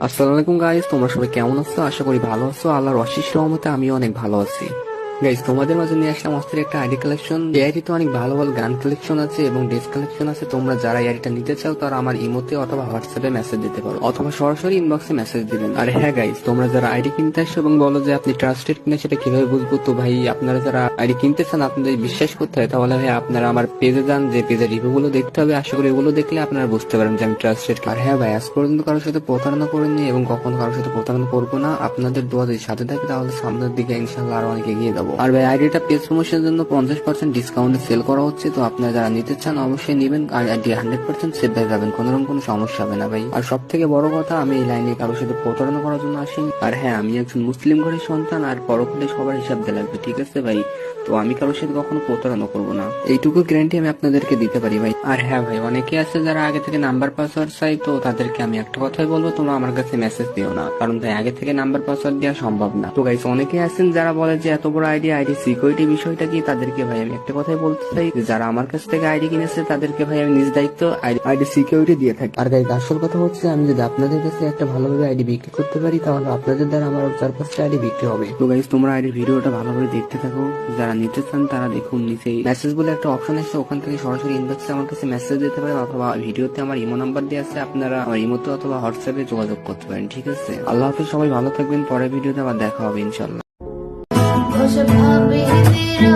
আসসালামু আলাইকুম গাইস তোমরা সবাই কেমন আছো? আশা করি ভালো আছো। আল্লাহর অশেষ রহমতে আমি অনেক ভালো আছি। গাইস তোমাদের মাঝে নিয়ে আসলাম অস্থির একটা আইডি কালেকশন। এই আইডিতে অনেক ভালো ভালো গান কালেকশন আছে এবং ড্রেস কালেকশন আছে। তোমরা যারা এই আইডিটা নিতে চাও, তারা আমার ইমোতে অথবা হোয়াটসঅ্যাপে মেসেজ দিতে পারো। অথবা সরাসরি ইনবক্সে মেসেজ দিবেন। আর হ্যাঁ গাইস তোমরা যারা আইডি কিনতে আসছো এবং বলো যে আপনি ট্রাস্টেড কিনা সেটা কীভাবে বুঝব, তো ভাই, আপনারা যারা আইডি কিনতে চান, আপনাদের বিশ্বাস করতে হয়। তাহলে ভাই, আপনারা আমার পেজে যান, যে পেজের রিভিউ গুলো দেখতে হবে, আশা করি এগুলো দেখলে আপনারা বুঝতে পারেন যে আমি ট্রাস্টেড আর হ্যাঁ ভাই, আজ পর্যন্ত কারোর সাথে প্রতারণা করিনি এবং কখনো কারোর সাথে প্রতারণা করব না। আপনাদের দোয়া যদি সাথে থাকে, তাহলে সামনের দিকে ইনশাল্লাহ আরও অনেক এগিয়ে যাব। আর ভাই আইডিটা পেজ প্রমোশনের জন্য পঞ্চাশ পার্সেন্ট ডিসকাউন্টে সেল করা হচ্ছে, তো আপনারা যারা নিতে চান অবশ্যই নেবেন। আর আইডি হান্ড্রেড পার্সেন্ট সেভ হয়ে যাবেন কোনো রকম কোনো সমস্যা হবে না ভাই। আর সব থেকে বড় কথা, আমি এই লাইনে কারোর সাথে প্রতারণা করার জন্য আসিনি। আর হ্যাঁ আমি একজন মুসলিম ঘরের সন্তান, আর পরকালে সবার হিসাব দিয়ে লাগবে, ঠিক আছে ভাই? তো আমি কারোর সাথে কখনো প্রতারণা করব না। এইটুকু গ্যারান্টি আমি আপনাদেরকে দিতে পারি ভাই। আর হ্যাঁ ভাই, অনেকে আছে যারা আগে থেকে নাম্বার পাসওয়ার্ড চাই তো তাদেরকে আমি একটা কথাই বলব, তোমরা আমার কাছে মেসেজ দিও না। কারণ তাই আগে থেকে নাম্বার পাসওয়ার্ড দেওয়া সম্ভব না। তো গাইস অনেকে আছেন যারা বলে যে, এত বড় আইডি আইডি সিকিউরিটি বিষয়টা কি তাদেরকে ভাই? আমি একটা কথাই বলতে চাই যারা আমার কাছ থেকে আইডি কিনেছে তাদেরকে ভাই আমি নিজ দায়িত্ব আইডি সিকিউরিটি দিয়ে থাকি। আর গাইস আসল কথা হচ্ছে আমি যদি আপনাদের কাছে একটা ভালোভাবে আইডি বিক্রি করতে পারি তাহলে আপনাদের দ্বারা আমার চার পাঁচটা আইডি বিক্রি হবে। তো গাইস তোমরা আইডি ভিডিওটা ভালোভাবে দেখতে থাকো। যারা নিতে চান তারা দেখুন নিচেই মেসেজ বলে একটা অপশন আছে ওখান থেকে সরাসরি ইনবক্সে আমার কাছে মেসেজ দিতে পারেন অথবা ভিডিওতে আমার ইমো নাম্বার দেওয়া আছে আপনারা আমার ইমোতে অথবা হোয়াটসঅ্যাপে যোগাযোগ করতে পারেন ঠিক আছে? আল্লাহ হাফিজ সবাই ভালো থাকবেন পরের ভিডিওতে আবার দেখা হবে ইনশাল্লাহ worship, I'll.